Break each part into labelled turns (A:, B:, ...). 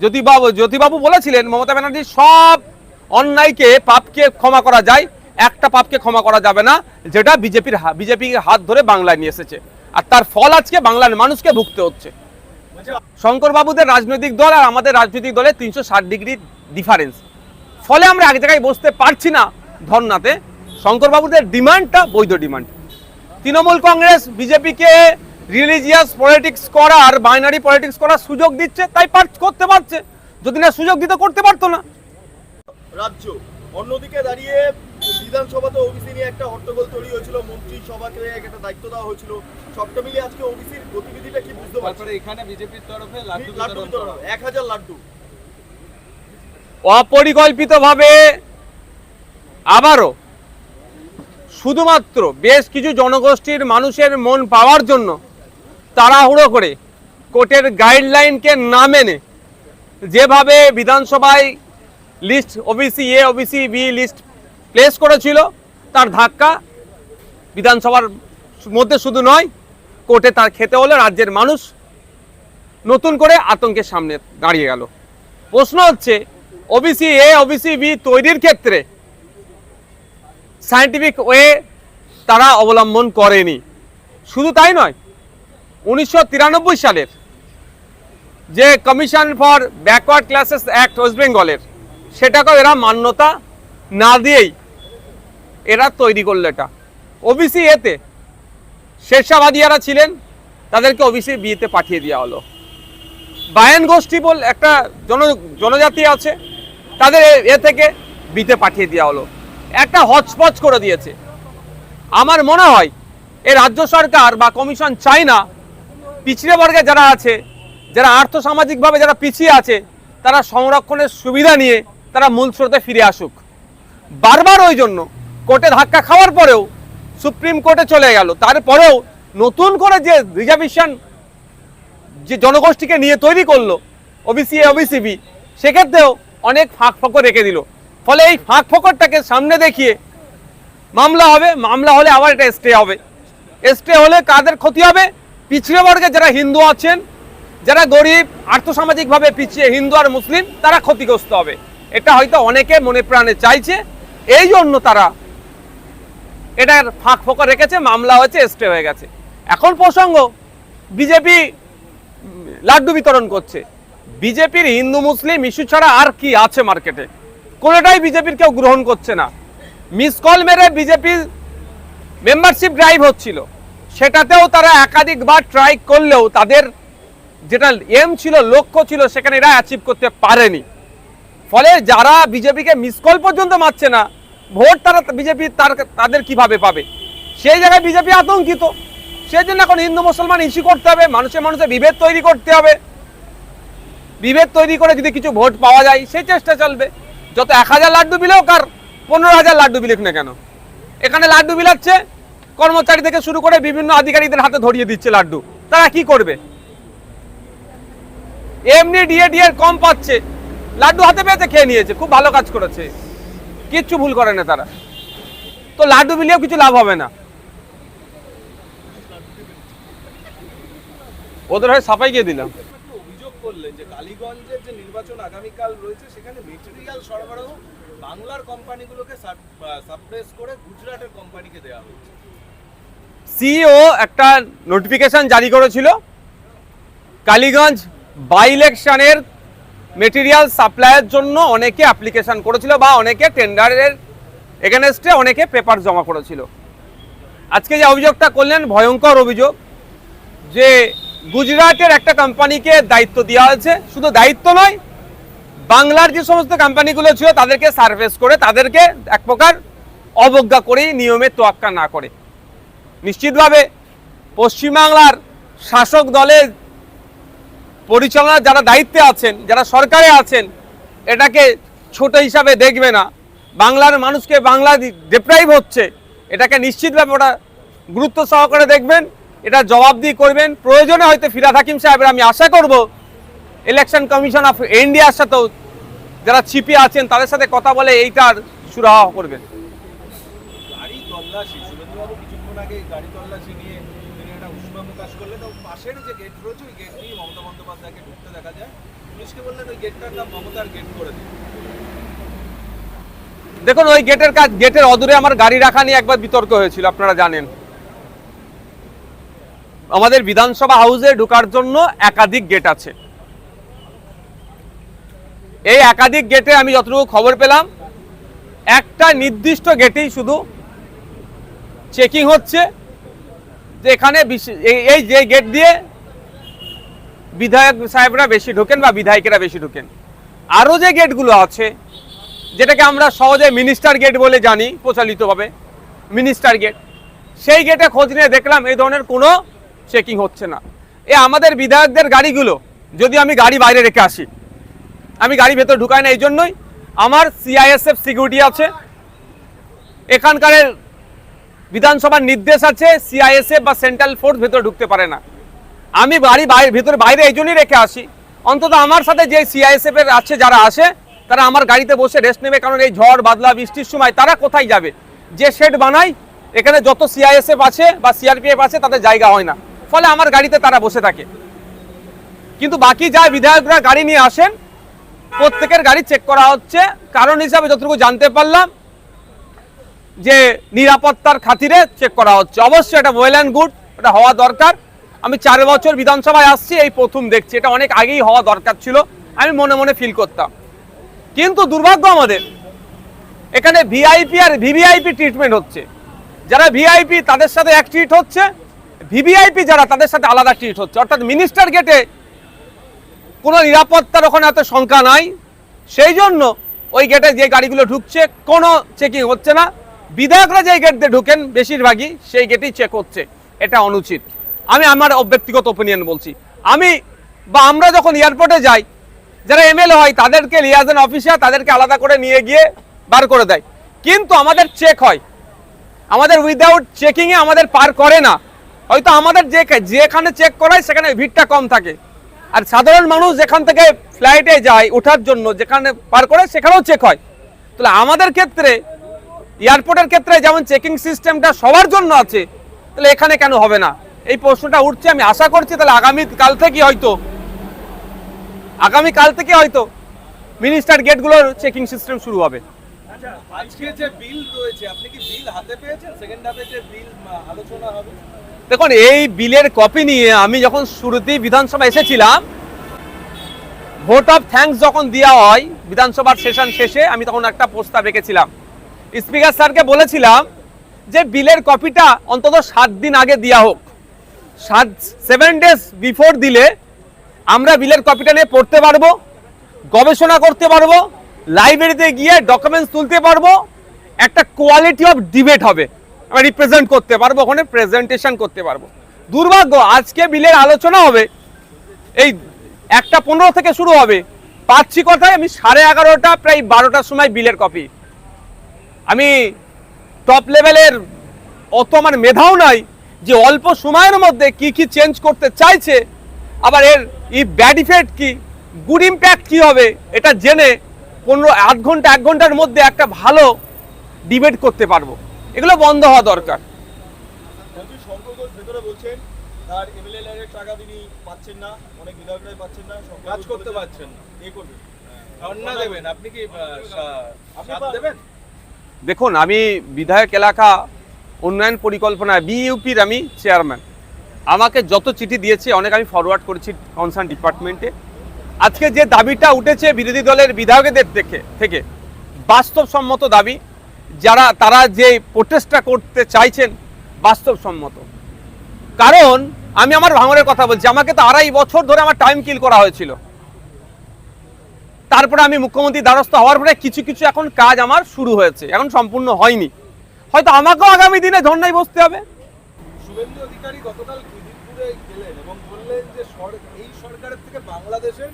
A: জ্যোতিবাবু জ্যোতিবাবু বলেছিলেন, মমতা ব্যানার্জি, সব অন্যায়কে পাপকে ক্ষমা করা যায়, একটা পাপকে ক্ষমা করা যাবে না, যেটা বিজেপির বিজেপি হাত ধরে বাংলায় নিয়ে এসেছে। আর তার ফল আজকে বাংলার মানুষকে ভুগতে হচ্ছে। শঙ্করবাবুদের রাজনৈতিক দল আর আমাদের রাজনৈতিক দলের তিনশো ষাট ডিগ্রি ডিফারেন্স ফলে আমরা এক জায়গায় বসতে পারছি না ধর্নাতে। শঙ্করবাবুদের ডিমান্ডটা বৈধ ডিমান্ড তৃণমূল কংগ্রেস, বিজেপিকে রিলিজিয়াস পলিটিক্স করার বাইনারি পলিটিক্স করার সুযোগ দিচ্ছে তাই করতে পারছে। যদি না সুযোগ দিতে করতে পারতো না।
B: রাজ্য অন্যদিকে দাঁড়িয়ে বিধানসভাতে ওবিসি নিয়ে একটা হট্টগোল তৈরি হয়েছিল মন্ত্রী সভাকে একটা দায়িত্ব দেওয়া হয়েছিল। সবটা মিলিয়ে আজকে ওবিসির গতিবিধিটা কি বুঝতে
C: তারপরে এখানে বিজেপির তরফে লাড্ডু
B: এক হাজার লাড্ডু।
A: অপরিকল্পিতভাবে আবারও শুধুমাত্র বেশ কিছু জনগোষ্ঠীর মানুষের মন পাওয়ার জন্য তাড়াহুড়ো করে কোর্টের গাইডলাইনকে না মেনে যেভাবে বিধানসভায় list OBC A OBC B list place করেছিল, তার ধাক্কা বিধানসভার মধ্যে শুধু নয়, কোর্টে তার খেতে হলে, রাজ্যের মানুষ নতুন করে আতঙ্কের সামনে দাঁড়িয়ে গেল। প্রশ্ন হচ্ছে ওবিসি এ ওবিসি বি তৈরির ক্ষেত্রে সায়েন্টিফিক ওয়ে তারা অবলম্বন করেনি। শুধু তাই নয় উনিশশো তিরানব্বই সালের যে commission for backward classes act west বেঙ্গলের সেটাকেও এরা মান্যতা না দিয়েই এরা তৈরি করল এটা। ওবিসি এতে শেরশাবাদিয়ারা ছিলেন, তাদেরকে ওবিসি বিতে পাঠিয়ে দেওয়া হলো। বায়ান গোষ্ঠী বল একটা জন, জনজাতি আছে, তাদের এ থেকে বিতে পাঠিয়ে দেওয়া হলো। একটা হচপচ করে দিয়েছে। আমার মনে হয়, এ রাজ্য সরকার বা কমিশন চায় না পিছিয়ে বর্গে যারা আছে, যারা আর্থসামাজিকভাবে যারা পিছিয়ে আছে, তারা সংরক্ষণের সুবিধা নিয়ে তারা মূল স্রোতে ফিরে আসুক। বারবার ওই জন্য কোর্টে ধাক্কা খাওয়ার পরেও সুপ্রিম কোর্টে চলে গেল। তারপরেও নতুন করে যে রিজার্ভেশন যে জনগোষ্ঠীকে নিয়ে তৈরি করল, ওবিসি এ ওবিসি বি সেক্ষেত্রেও অনেক ফাঁক ফকর রেখে দিল। ফলে এই ফাঁক ফকরটাকে সামনে দেখিয়ে মামলা হবে, মামলা হলে আবার এটা স্টে হবে। স্টে হলে কাদের ক্ষতি হবে? পিছিয়ে বর্গে যারা হিন্দু আছেন, যারা গরিব, আর্থসামাজিকভাবে পিছিয়ে হিন্দু আর মুসলিম, তারা ক্ষতিগ্রস্ত হবে। এটা হয়তো অনেকে মনে প্রাণে চাইছে, এই জন্য তারা এটার ফাঁক ফোকর রেখেছে, মামলা হয়েছে স্টে হয়ে গেছে। এখন প্রসঙ্গ, বিজেপি লাড্ডু বিতরণ করছে। বিজেপির হিন্দু মুসলিম ইস্যু ছাড়া আর কি আছে মার্কেটে? কোনোটাই বিজেপির কেউ গ্রহণ করছে না। মিস কল মেরে বিজেপির মেম্বারশিপ ড্রাইভ হচ্ছিল। সেটাতেও তারা একাধিকবার ট্রাই করলেও তাদের যেটা এম ছিল, লক্ষ্য ছিল, সেখানে এরা অ্যাচিভ করতে পারেনি। ফলে যারা বিজেপিকে মিস কল পর্যন্ত মারছে না, ভোট তারা বিজেপি তার তাদের কীভাবে পাবে? সেই জায়গায় বিজেপি আতঙ্কিত। সেই জন্য এখন হিন্দু মুসলমান ইস্যু করতে হবে মানুষের মানুষের বিভেদ তৈরি করতে হবে। বিভেদ তৈরি করে যদি কিছু ভোট পাওয়া যায়, সেই চেষ্টা চলবে। যত এক হাজার লাড্ডু বিলোক কার, পনেরো হাজার লাড্ডু বিলেক না কেন? এখানে লাড্ডু বিলাচ্ছে কর্মচারী থেকে শুরু করে বিভিন্ন আধিকারিকদের হাতে ধরিয়ে দিচ্ছে লাড্ডু। তারা কি করবে? এমনি ডিএ ডিএ কম পাচ্ছে। লাড্ডু হাতে পেয়েছে, খেয়ে নিয়েছে, খুব ভালো কাজ করেছে। কিচ্ছু ভুল করে না তারা। তো লাড্ডু বিলিয়েও কিছু লাভ হবে না। ওদের হয়ে সাফাই গিয়ে দিলাম।
C: যে বাংলার কোম্পানিগুলোকে সাপ্রেস করে গুজরাটের কোম্পানিকে দেওয়া হচ্ছে
A: সিইও একটা নোটিফিকেশন জারি করেছিল। কালীগঞ্জ বাই ইলেকশনের মেটেরিয়াল সাপ্লাইয়ের জন্য অনেকে অ্যাপ্লিকেশন করেছিল বা অনেকে টেন্ডারের এগেনস্টে অনেকে পেপার জমা করেছিল। আজকে যে অভিযোগটা করলেন, ভয়ঙ্কর অভিযোগ। যে গুজরাটের একটা কোম্পানিকে দায়িত্ব দেওয়া হয়েছে। শুধু দায়িত্ব নয়, বাংলার যে সমস্ত কোম্পানিগুলো ছিল, তাদেরকে সার্ভেস করে, তাদেরকে এক প্রকার অবজ্ঞা করেই নিয়মের তোয়াক্কা না করে। নিশ্চিতভাবে পশ্চিমবাংলার শাসক দলের পরিচালনার যারা দায়িত্বে আছেন, যারা সরকারে আছেন, এটাকে ছোট হিসাবে দেখবে না। বাংলার মানুষকে বাংলা ডিপ্রাইভ হচ্ছে। এটাকে নিশ্চিতভাবে ওটা গুরুত্ব সহকারে দেখবেন, এটা জবাবদিহি করবেন। প্রয়োজনে হয়তো ফিরাদ হাকিম সাহেবের আমি আশা করব ইলেকশন কমিশন অফ ইন্ডিয়ার সাথেও যারা ছিপি আছেন, তাদের সাথে কথা বলে এইটার সুরাহা করবেন
C: গাড়ি তল্লাশি সুরেন্দ্রবাবু কিছুক্ষণ আগে গাড়ি তল্লাশি নিয়ে তিনি একটা উষ্মা প্রকাশ করলেন এবং পাশের যে গেট রয়েছে, ওই গেট দিয়ে মমতা বন্দ্যোপাধ্যায়কে ঢুকতে দেখা যায়। পুলিশকে বললেন, ওই গেটটার নাম মমতার গেট করে দিন।
A: দেখুন, ওই গেটের কাজ গেটের অদূরে আমার গাড়ি রাখা নিয়ে একবার বিতর্ক হয়েছিল, আপনারা জানেন। আমাদের বিধানসভা হাউসে ঢোকার জন্য একাধিক গেট আছে। এই একাধিক গেটে আমি যতটুকু খবর পেলাম, একটা নির্দিষ্ট গেটেই শুধু চেকিং হচ্ছে যে এখানে এই- যে গেট দিয়ে বিধায়ক সাহেবরা বেশি ঢোকেন বা বিধায়কেরা বেশি ঢোকেন। আরও যে গেটগুলো আছে, যেটাকে আমরা সহজে মিনিস্টার গেট বলে জানি প্রচলিতভাবে মিনিস্টার গেট সেই গেটে খোঁজ নিয়ে দেখলাম এই ধরনের কোনো চেকিং হচ্ছে না। এ আমাদের বিধায়কদের গাড়িগুলো, যদি আমি গাড়ি বাইরে রেখে আসি, আমি গাড়ি ভেতর ঢুকাই না, এই জন্যই আমার সিআইএসএফ সিকিউরিটি আছে। এখানকার বিধানসভার নির্দেশ আছে সিআইএসএফ বা সেন্ট্রাল ফোর্স ভেতর ঢুকতে পারে না। আমি বাড়ি ভেতরে বাইরে এই জন্যই রেখে আসি। অন্তত আমার সাথে যে সিআইএসএফ এর আছে, যারা আসে, তারা আমার গাড়িতে বসে রেস্ট নেবে, কারণ এই ঝড়, বাদলা, বৃষ্টির সময় তারা কোথায় যাবে? যে শেড বানাই, এখানে যত সিআইএসএফ আছে বা সিআরপিএফ আছে, তাদের জায়গা হয় না। ফলে আমার গাড়িতে তারা বসে থাকে। কিন্তু বাকি যা বিধায়করা গাড়ি নিয়ে আসেন, প্রত্যেকের গাড়ি চেক করা হচ্ছে। কারণ হিসাবে যতটুকু জানতে পারলাম যে নিরাপত্তার খাতিরে চেক করা হচ্ছে। অবশ্যই এটা ওয়েল অ্যান্ড গুড এটা হওয়া দরকার। আমি চার বছর বিধানসভায় আসছি, এই প্রথম দেখছি। এটা অনেক আগেই হওয়া দরকার ছিল, আমি মনে মনে ফিল করতাম। কিন্তু দুর্ভাগ্য আমাদের, এখানে ভিআইপি আর ভিভিআইপি ট্রিটমেন্ট হচ্ছে। যারা ভিআইপি তাদের সাথে এক ট্রিট হচ্ছে ভিভিআইপি যারা তাদের সাথে আলাদা ট্রিট হচ্ছে। অর্থাৎ মিনিস্টার গেটে কোনো নিরাপত্তার ওখানে এত সংখ্যা নাই। সেই জন্য ওই গেটে যে গাড়িগুলো ঢুকছে, কোনো চেকিং হচ্ছে না। বিধায়করা যে গেট দিয়ে ঢুকেন, বেশিরভাগই সেই গেটেই চেক হচ্ছে। এটা অনুচিত। আমি আমার ব্যক্তিগত ওপিনিয়ন বলছি। আমি বা আমরা যখন এয়ারপোর্টে যাই, যারা এমএলএ হয়, তাদেরকে লিয়াজেন অফিসার তাদেরকে আলাদা করে নিয়ে গিয়ে বার করে দেয়। কিন্তু আমাদের চেক হয়। আমাদের উইদাউট চেকিংয়ে আমাদের পার করে না। হয়তো আমাদের যে যেখানে চেক করায়, সেখানে ভিড়টা কম থাকে। আর সাধারণ মানুষ যেখান থেকে ফ্লাইটে যায়, ওঠার জন্য যেখানে পার করে, সেখানেও চেক হয়। তাহলে আমাদের ক্ষেত্রে এয়ারপোর্টের ক্ষেত্রে যেমন চেকিং সিস্টেমটা সবার জন্য আছে তাহলে এখানে কেন হবে না? এই প্রশ্নটা উঠছে আমি আশা করছি তাহলে আগামী কাল থেকে হয়তো আগামী কাল থেকে হয়তো মিনিস্টার গেটগুলোর চেকিং সিস্টেম শুরু হবে।
C: আজকে যে বিল রয়েছে আপনি কি বিল হাতে পেয়েছেন? সেকেন্ড যে বিল আলোচনা হবে?
A: দেখুন এই বিলের কপি নিয়ে আমি যখন শুরুতেই বিধানসভা এসেছিলাম ভোট অফ থ্যাঙ্কস যখন দেওয়া হয় বিধানসভার সেশন শেষে আমি তখন একটা প্রস্তাব রেখেছিলাম। স্পিকার স্যারকে বলেছিলাম যে বিলের কপিটা অন্তত সাত দিন আগে দেওয়া হোক। সাত সেভেন ডেজ বিফোর দিলে আমরা বিলের কপিটা নিয়ে পড়তে পারব, গবেষণা করতে পারব লাইব্রেরিতে গিয়ে ডকুমেন্টস তুলতে পারব, একটা কোয়ালিটি অফ ডিবেট হবে। আমরা রিপ্রেজেন্ট করতে পারব, ওখানে প্রেজেন্টেশন করতে পারব। দুর্ভাগ্য, আজকে বিলের আলোচনা হবে, এই একটা পনেরো থেকে শুরু হবে, পাচ্ছি কথায় আমি সাড়ে এগারোটা, প্রায় বারোটার সময় বিলের কপি আমি টপ লেভেলের অত আমার মেধাও নাই যে অল্প সময়ের মধ্যে কি কি চেঞ্জ করতে চাইছে আবার এর ই ব্যাড ইফেক্ট কি গুড ইম্প্যাক্ট কি হবে এটা জেনে পনেরো আধ ঘণ্টা এক ঘণ্টার মধ্যে একটা ভালো ডিবেট করতে পারব। এগুলো বন্ধ হওয়া দরকার।
B: মন্ত্রী শঙ্কর ঘোষ ভেতরে বলছেন তার এমএলএ লাইনের টাকা তিনি পাচ্ছেন না অনেক বিধায়করাই পাচ্ছেন না
C: কাজ করতে পারছেন না।
B: এ করবেন
C: দেবেন আপনি কি দেবেন?
A: দেখুন, আমি বিধায়ক এলাকা উন্নয়ন পরিকল্পনা বিইউপির আমি চেয়ারম্যান আমাকে যত চিঠি দিয়েছে, অনেক আমি ফরওয়ার্ড করেছি কনসার্ন ডিপার্টমেন্টে আজকে যে দাবিটা উঠেছে বিরোধী দলের বিধায়কদের থেকে থেকে, বাস্তবসম্মত দাবি, যারা, তারা যে প্রোটেস্টটা করতে চাইছেন, বাস্তবসম্মত। কারণ, আমি আমার ভাঙরের কথা বলছি, আমাকে তো আড়াই বছর ধরে আমার টাইম কিল করা হয়েছিল। তারপরে আমি মুখ্যমন্ত্রী দ্বারস্থ হওয়ার পরে কিছু কিছু এখন কাজ আমার শুরু হয়েছে এখন সম্পূর্ণ হয়নি। হয়তো আমাকেও আগামী দিনে ধর্নায় বসতে হবে।
C: শুভেন্দু অধিকারী গতকাল খিদিরপুরে গেলেন এবং বললেন যে এই সরকারের থেকে বাংলাদেশের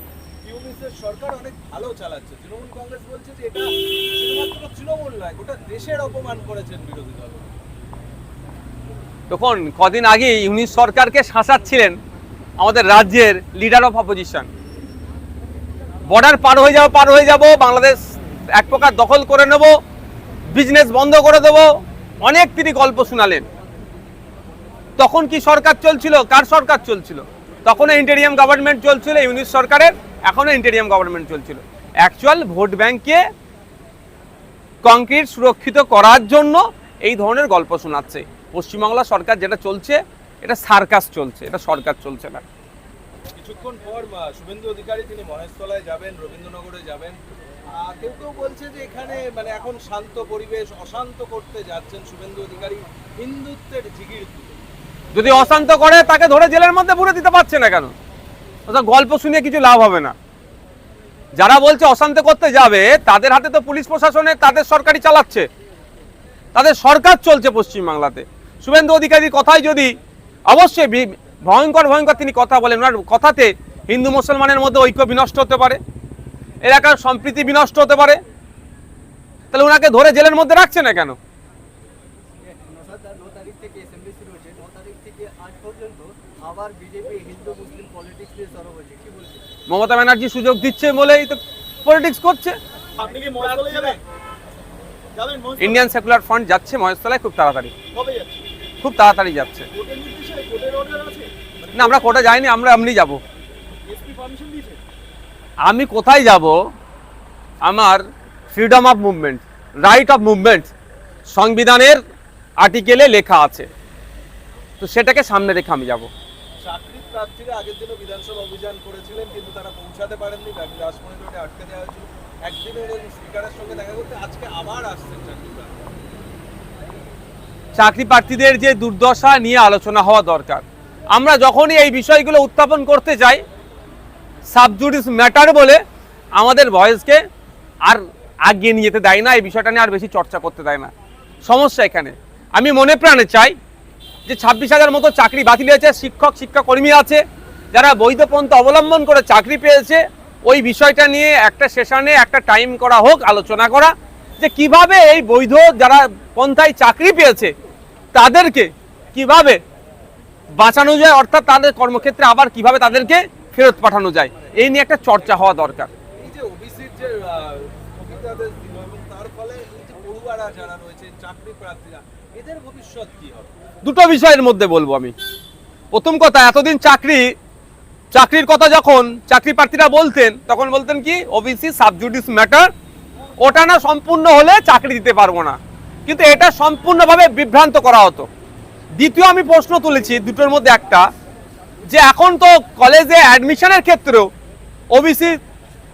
C: ইউনিসের সরকার অনেক ভালো চালাচ্ছে। তৃণমূল কংগ্রেস বলছে যে এটা শুধুমাত্র তৃণমূল নয় গোটা দেশের অপমান করেছেন বিরোধী দল।
A: তখন কদিন আগে ইউনিশ সরকারকে শাসাচ্ছিলেন আমাদের রাজ্যের লিডার অফ অপোজিশন বর্ডার পার হয়ে যাব, পার হয়ে যাব। বাংলাদেশ এক প্রকার দখল করে নেব বিজনেস বন্ধ করে দেব। অনেক তিনি গল্প শোনালেন। তখন কি সরকার চলছিল? কার সরকার চলছিল? তখন ইন্টেরিয়াম গভর্নমেন্ট চলছিল ইউনিশ সরকারের, এখনও ইন্টেরিয়াম গভর্নমেন্ট চলছিল। অ্যাকচুয়াল ভোট ব্যাংকে কংক্রিট সুরক্ষিত করার জন্য এই ধরনের গল্প শোনাচ্ছে। পশ্চিমবাংলা সরকার যেটা চলছে, এটা সার্কাস চলছে, এটা সরকার চলছে না।
C: কিছুক্ষণ পর শুভেন্দু অধিকারী তিনি মহেশতলায় যাবেন, রবীন্দ্রনগরে যাবেন। কেউ কেউ বলছে যে এখানে মানে এখন শান্ত পরিবেশ, অশান্ত করতে যাচ্ছেন শুভেন্দু অধিকারী হিন্দুত্বের জিগির
A: যদি অশান্ত করে, তাকে ধরে জেলের মধ্যে পুরে দিতে পারছে না কেন? গল্প শুনে কিছু লাভ হবে না। যারা বলছে অশান্ত করতে যাবে, তাদের হাতে তো পুলিশ প্রশাসনে তাদের সরকারি চালাচ্ছে। তাদের সরকার চলছে পশ্চিমবাংলাতে। শুভেন্দু অধিকারীর কথাই যদি অবশ্যই ভয়ঙ্কর ভয়ঙ্কর তিনি কথা বলেন। ওনার কথাতে হিন্দু মুসলমানের মধ্যে ঐক্য বিনষ্ট হতে পারে এলাকার সম্প্রীতি বিনষ্ট হতে পারে। তাহলে ওনাকে ধরে জেলের মধ্যে রাখছে না কেন? মমতা ব্যানার্জি সুযোগ দিচ্ছে বলেই তো পলিটিক্স করছে? ইন্ডিয়ান সেকুলার ফ্রন্ট যাচ্ছে মহেশতলায় খুব তাড়াতাড়ি। খুব তাড়াতাড়ি যাচ্ছে। না, আমরা কোর্টে যাইনি, আমরা এমনি যাব। আমি কোথায় যাব? আমার freedom of movement right of movement সংবিধানের আর্টিকেলে লেখা আছে। তো সেটাকে সামনে রেখে আমি যাব।
C: বিধানসভা অভিযান করেছিলেন, কিন্তু তারা পৌঁছাতে আজকে আবার আসছেন চাকরি
A: চাকরি প্রার্থীদের যে দুর্দশা নিয়ে আলোচনা হওয়া দরকার। আমরা যখনই এই বিষয়গুলো উত্থাপন করতে যাই সাবজুডিস ম্যাটার বলে আমাদের ভয়েসকে আর আগিয়ে নিয়ে যেতে দেয় না, এই বিষয়টা নিয়ে আর বেশি চর্চা করতে দেয় না। সমস্যা এখানে। আমি মনে প্রাণে চাই যে ছাব্বিশ হাজার মতো চাকরি বাতিল হয়েছে, শিক্ষক, শিক্ষাকর্মী আছে, যারা বৈধ পন্থা অবলম্বন করে চাকরি পেয়েছে, ওই বিষয়টা নিয়ে একটা সেশনে একটা টাইম করা হোক, আলোচনা করা, যে কীভাবে এই বৈধ যারা পন্থায় চাকরি পেয়েছে তাদেরকে কীভাবে বাঁচানো যায় অর্থাৎ তাদের কর্মক্ষেত্রে আবার কীভাবে তাদেরকে ফেরত পাঠানো যায় এই নিয়ে একটা চর্চা হওয়া দরকার। দুটো বিষয়ের মধ্যে বলব আমি। প্রথম কথা এতদিন চাকরি চাকরির কথা যখন চাকরি প্রার্থীরা বলতেন তখন বলতেন কি ওবিসি সাবজুডিস ম্যাটার ওটা না সম্পূর্ণ হলে চাকরি দিতে পারব না। কিন্তু এটা সম্পূর্ণভাবে বিভ্রান্ত করা হতো। দ্বিতীয় আমি প্রশ্ন তুলেছি দুটোর মধ্যে একটা, যে এখন তো কলেজে অ্যাডমিশনের ক্ষেত্রেও ওবিসি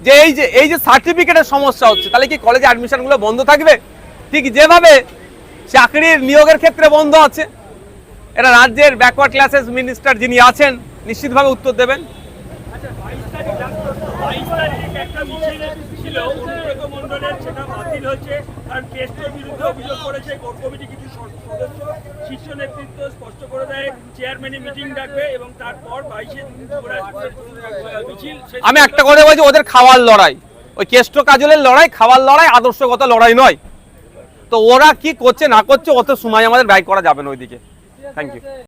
A: যে এই যে এই যে সার্টিফিকেটের সমস্যা হচ্ছে, তাহলে কি কলেজে অ্যাডমিশনগুলো বন্ধ থাকবে? ঠিক যেভাবে চাকরির নিয়োগের ক্ষেত্রে বন্ধ আছে, এটা রাজ্যের ব্যাকওয়ার্ড ক্লাসেস মিনিস্টার যিনি আছেন, নিশ্চিতভাবে উত্তর দেবেন।
D: আচ্ছা সেটা বাতিল হয়েছে। কারণ টেস্টের বিরুদ্ধে অভিযোগ করেছে কোর কমিটি কিছু সদস্য। শীর্ষ নেতৃত্ব স্পষ্ট করে দেয় চেয়ারম্যানই মিটিং ডাকবে এবং তারপর বাইশে মিছিল
A: আমি একটা কথা বলছি, ওদের খাওয়ার লড়াই। ওই কেষ্ট কাজলের লড়াই, খাওয়ার লড়াই আদর্শগত লড়াই নয়। তো ওরা কি করছে, না করছে, অত সময় আমাদের ব্যয় করা যাবে না ওইদিকে। Thank you